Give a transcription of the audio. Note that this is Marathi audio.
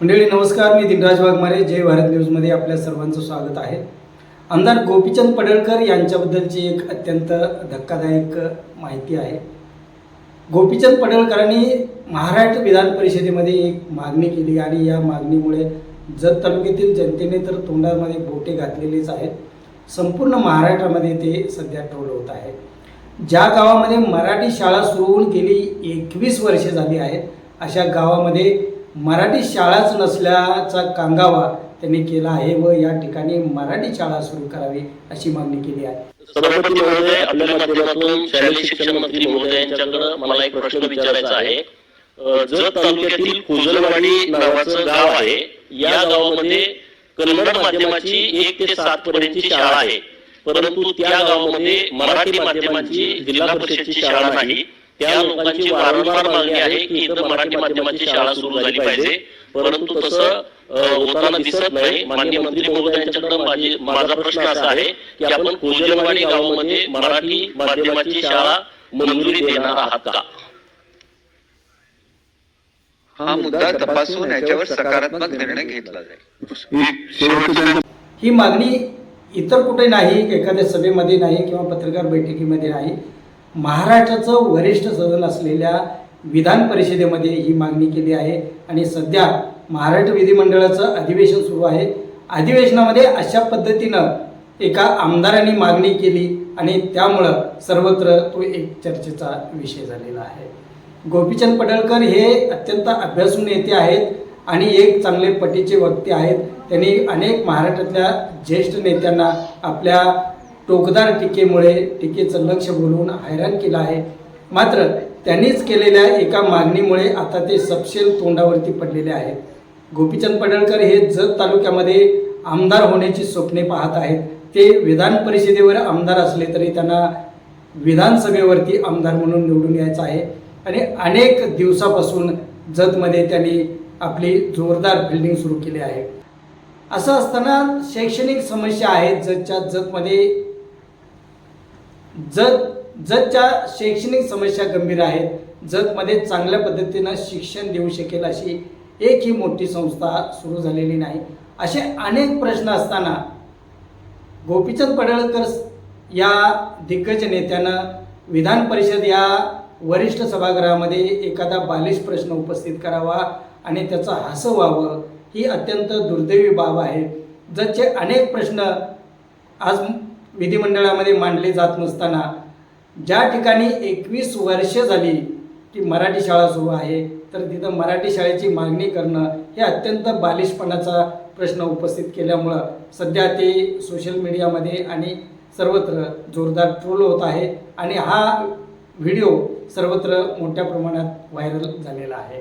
मंडळी नमस्कार. मी दिनराज वाघमारे. जय भारत न्यूजमध्ये आपल्या सर्वांचं स्वागत आहे. आमदार गोपीचंद पडळकर यांच्याबद्दलची एक अत्यंत धक्कादायक माहिती आहे. गोपीचंद पडळकरांनी महाराष्ट्र विधान परिषदेमध्ये एक मागणी केली आणि या मागणीमुळे जत तालुक्यातील जनतेने तर तोंडामध्ये बोटे घातलेलीच आहेत. संपूर्ण महाराष्ट्रामध्ये ते सध्या ट्रोल होत आहे. ज्या गावामध्ये मराठी शाळा सुरू होऊन गेली एकवीस वर्षे झाली आहेत अशा गावामध्ये मराठी शाळाच नसल्याचा कांगावा त्यांनी केला आहे व या ठिकाणी मराठी शाळा सुरू करावी अशी मागणी केली आहे. सभापती महोदय आपल्या माध्यमातून शालेय शिक्षण मंत्री महोदयांच्याकडे मला एक प्रश्न विचारायचा आहे. जर जत तालुक्यातील कुजलवाडी नावाचं गाव आहे. या गावामध्ये कन्नड माध्यमाची एक ते सात पर्यंतची शाळा आहे. परंतु त्या गावामध्ये मराठी माध्यमाची जिल्हा परिषदची शाळा नाही. त्या लोकांची वारंवार मागणी आहे की इथं मराठी माध्यमाची शाळा सुरू झाली पाहिजे. परंतु तसं होताना दिसत नाही. माननीय मंत्री महोदयांच्याकडे माझी माझा प्रश्न असा आहे की आपण कोजलवाडी गावामध्ये मराठी माध्यमाची शाळा मंजुरी देणार आहात का? हा मुद्दा तपासून याच्यावर सकारात्मक निर्णय घेतला जाईल. ही मागणी इतर कुठे नाही एखाद्या सभेमध्ये नाही किंवा पत्रकार बैठकीमध्ये नाही महाराष्ट्राचं वरिष्ठ सदन असलेल्या विधान परिषदेमध्ये ही मागणी केली आहे. आणि सध्या महाराष्ट्र विधिमंडळाचं अधिवेशन सुरू आहे. अधिवेशनामध्ये अशा पद्धतीनं एका आमदारांनी मागणी केली आणि त्यामुळं सर्वत्र तो एक चर्चेचा विषय झालेला आहे. गोपीचंद पडळकर हे अत्यंत अभ्यासू नेते आहेत. आणि एक चांगले पटीचे वक्ते आहेत. त्यांनी अनेक महाराष्ट्रातल्या ज्येष्ठ नेत्यांना आपल्या टोकदार टीकेमुळे टीकेचं लक्ष बोलवून हैराण केलं आहे. मात्र त्यांनीच केलेल्या एका मागणीमुळे आता ते सपशेल तोंडावरती पडलेले आहेत. गोपीचंद पडळकर हे जत तालुक्यामध्ये आमदार होण्याची स्वप्ने पाहत आहेत. ते विधान परिषदेवर आमदार असले तरी त्यांना विधानसभेवरती आमदार म्हणून निवडून यायचं आहे. आणि अनेक दिवसापासून जतमध्ये त्यांनी आपली जोरदार बिल्डिंग सुरू केली आहे. असं असताना शैक्षणिक समस्या आहेत जतच्या जतमध्ये. जत जतच्या शैक्षणिक समस्या गंभीर आहेत. जतमध्ये चांगल्या पद्धतीनं शिक्षण देऊ शकेल अशी एक ही मोठी संस्था सुरू झालेली नाही. असे अनेक प्रश्न असताना गोपीचंद पडळकर या दिग्गज नेत्यानं विधान परिषद या वरिष्ठ सभागृहामध्ये एखादा बालिश प्रश्न उपस्थित करावा. आणि त्याचं हसं व्हावं ही अत्यंत दुर्दैवी बाब आहे. ज्याचे अनेक प्रश्न आज विधिमंडळामध्ये मांडले जात नसताना ज्या ठिकाणी एकवीस वर्ष झाली की मराठी शाळा सुरू आहे तर तिथं मराठी शाळेची मागणी करणं हे अत्यंत बालिशपणाचा प्रश्न उपस्थित केल्यामुळं सध्या ते सोशल मीडियामध्ये आणि सर्वत्र जोरदार ट्रोल होत आहे आणि हा व्हिडिओ सर्वत्र मोठ्या प्रमाणात व्हायरल झालेला आहे.